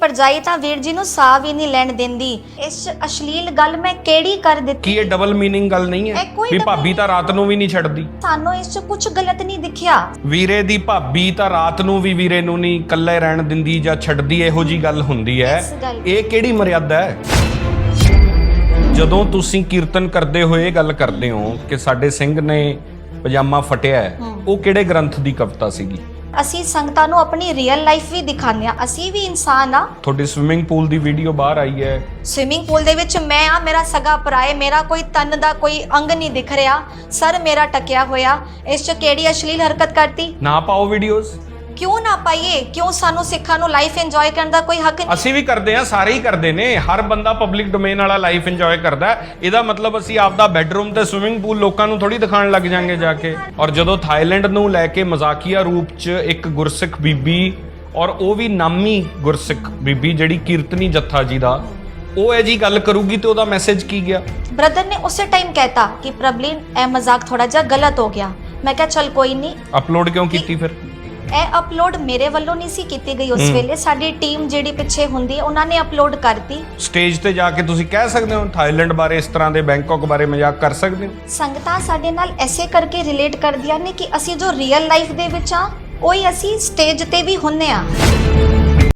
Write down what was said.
ਪਰਜਾਈ ਤਾਂ ਵੀਰ ਜੀ ਨੂੰ ਸਾਹ ਵੀ ਨਹੀਂ ਲੈਣ ਦਿੰਦੀ। ਇਸ ਅਸ਼ਲੀਲ ਗੱਲ ਮੈਂ ਕਿਹੜੀ ਕਰ ਕੀ ਦਿੱਤੀ ਇਹ ਡਬਲ ਮੀਨਿੰਗ ਗੱਲ ਨਹੀਂ ਹੈ? ਇਹ ਕੋਈ ਵੀ double ਭਾਬੀ ਤਾਂ ਰਾਤ ਨੂੰ ਵੀ ਨਹੀਂ ਛੱਡਦੀ। ਸਾਨੂੰ ਇਸ 'ਚ ਕੁਝ ਗਲਤ ਨਹੀਂ ਦਿਖਿਆ। ਵੀਰੇ ਦੀ ਭਾਬੀ ਤਾਂ ਰਾਤ ਨੂੰ ਵੀ ਵੀਰੇ ਨੂੰ ਨਹੀਂ ਇਕੱਲੇ ਰਹਿਣ ਦਿੰਦੀ ਜਾਂ ਛੱਡਦੀ ਇਹੋ ਜੀ ਗੱਲ ਹੁੰਦੀ ਹੈ। ਗੱਲ- ਇਹ ਕਿਹੜੀ ਮਰਿਆਦਾ ਹੈ? ਜਦੋਂ ਤੁਸੀਂ ਕੀਰਤਨ ਕਰਦੇ ਹੋਏ ਇਹ ਗੱਲ ਕਰਦੇ ਹੋ ਕਿ ਸਾਡੇ ਸਿੰਘ ਨੇ ਪਜਾਮਾ ਫਟਿਆ ਹੈ। ਉਹ ਕਿਹੜੇ ਗ੍ਰੰਥ ਦੀ ਕਵਿਤਾ ਸੀਗੀ? ਅਸੀਂ ਸੰਗਤਾਂ ਨੂੰ ਆਪਣੀ ਰੀਅਲ ਲਾਈਫ ਵੀ ਦਿਖਾਉਂਦੇ ਆ ਅਸੀਂ ਵੀ ਇਨਸਾਨ ਆ ਤੁਹਾਡੀ ਸਵਿਮਿੰਗ ਪੂਲ ਦੀ ਵੀਡੀਓ ਬਾਹਰ ਆਈ ਹੈ। ਸਵਿਮਿੰਗ ਪੂਲ ਦੇ ਵਿੱਚ ਮੈਂ ਆ ਮੇਰਾ ਸਗਾ ਭਰਾਏ ਮੇਰਾ ਕੋਈ ਤਨ ਦਾ ਕੋਈ ਅੰਗ ਨਹੀਂ ਦਿਖ ਰਿਹਾ। ਸਰ ਮੇਰਾ ਟਕਿਆ ਹੋਇਆ। ਇਸ 'ਚ ਕਿਹੜੀ ਅਸ਼ਲੀਲ ਹਰਕਤ ਕਰਤੀ? ਨਾ ਪਾਓ ਵੀਡੀਓਜ਼ ਕਿਉਂ ਨਾ ਪਾਈਏ? ਕਿਉਂ ਸਾਨੂੰ ਸਿੱਖਾਂ ਨੂੰ ਲਾਈਫ ਇੰਜੋਏ ਕਰਨ ਦਾ ਕੋਈ ਹੱਕ ਨਹੀਂ? ਅਸੀਂ ਵੀ ਕਰਦੇ ਆ ਸਾਰੇ ਹੀ ਕਰਦੇ ਨੇ। ਹਰ ਬੰਦਾ ਪਬਲਿਕ ਡੋਮੇਨ ਵਾਲਾ ਲਾਈਫ ਇੰਜੋਏ ਕਰਦਾ ਹੈ। ਇਹਦਾ ਮਤਲਬ ਅਸੀਂ ਆਪਦਾ ਬੈੱਡਰੂਮ ਤੇ ਸਵਿਮਿੰਗ ਪੂਲ ਲੋਕਾਂ ਨੂੰ ਥੋੜੀ ਦਿਖਾਉਣ ਲੱਗ ਜਾਾਂਗੇ ਜਾ ਕੇ। ਔਰ ਜਦੋਂ ਥਾਈਲੈਂਡ ਨੂੰ ਲੈ ਕੇ ਮਜ਼ਾਕੀਆ ਰੂਪ 'ਚ ਇੱਕ ਗੁਰਸਿੱਖ ਬੀਬੀ ਔਰ ਉਹ ਵੀ ਨਾਮੀ ਗੁਰਸਿੱਖ ਬੀਬੀ ਜਿਹੜੀ ਕੀਰਤਨੀ ਜੱਥਾ ਜੀ ਦਾ ਉਹ ਇਹ ਜੀ ਗੱਲ ਕਰੂਗੀ ਤੇ ਉਹਦਾ ਮੈਸੇਜ ਕੀ ਗਿਆ? ਬ੍ਰਦਰ ਨੇ ਉਸੇ ਟਾਈਮ ਕਹਿਤਾ ਕਿ ਪ੍ਰਬਲੀਨ ਇਹ ਮਜ਼ਾਕ ਥੋੜਾ ਜਿਹਾ ਗਲਤ ਹੋ ਗਿਆ। ਮੈਂ ਕਿਹਾ ਚਲ ਕੋਈ ਨਹੀਂ। ਅਪਲੋਡ ਕਿਉਂ ਕੀਤੀ ਫਿਰ? ਇਹ ਅਪਲੋਡ ਮੇਰੇ ਵੱਲੋਂ ਨਹੀਂ ਸੀ ਕੀਤੀ ਗਈ ਉਸ ਵੇਲੇ। ਸਾਡੀ ਟੀਮ ਜਿਹੜੀ ਪਿੱਛੇ ਹੁੰਦੀ ਹੈ ਉਹਨਾਂ ਨੇ ਅਪਲੋਡ ਕਰਤੀ। ਸਟੇਜ ਤੇ ਜਾ ਕੇ ਤੁਸੀਂ ਕਹਿ ਸਕਦੇ ਹੋ ਥਾਈਲੈਂਡ ਬਾਰੇ ਇਸ ਤਰ੍ਹਾਂ ਦੇ ਬੈਂਕਾਕ ਬਾਰੇ ਮਜ਼ਾਕ ਕਰ ਸਕਦੇ ਹੋ? ਸੰਗਤਾਂ ਸਾਡੇ ਨਾਲ ਐਸੇ ਕਰਕੇ ਰਿਲੇਟ ਕਰਦੀਆਂ ਨੇ ਕਿ ਅਸੀਂ ਜੋ ਰੀਅਲ ਲਾਈਫ ਦੇ ਵਿੱਚ ਆ ਉਹੀ ਅਸੀਂ ਸਟੇਜ ਤੇ ਵੀ ਹੁੰਨੇ ਆ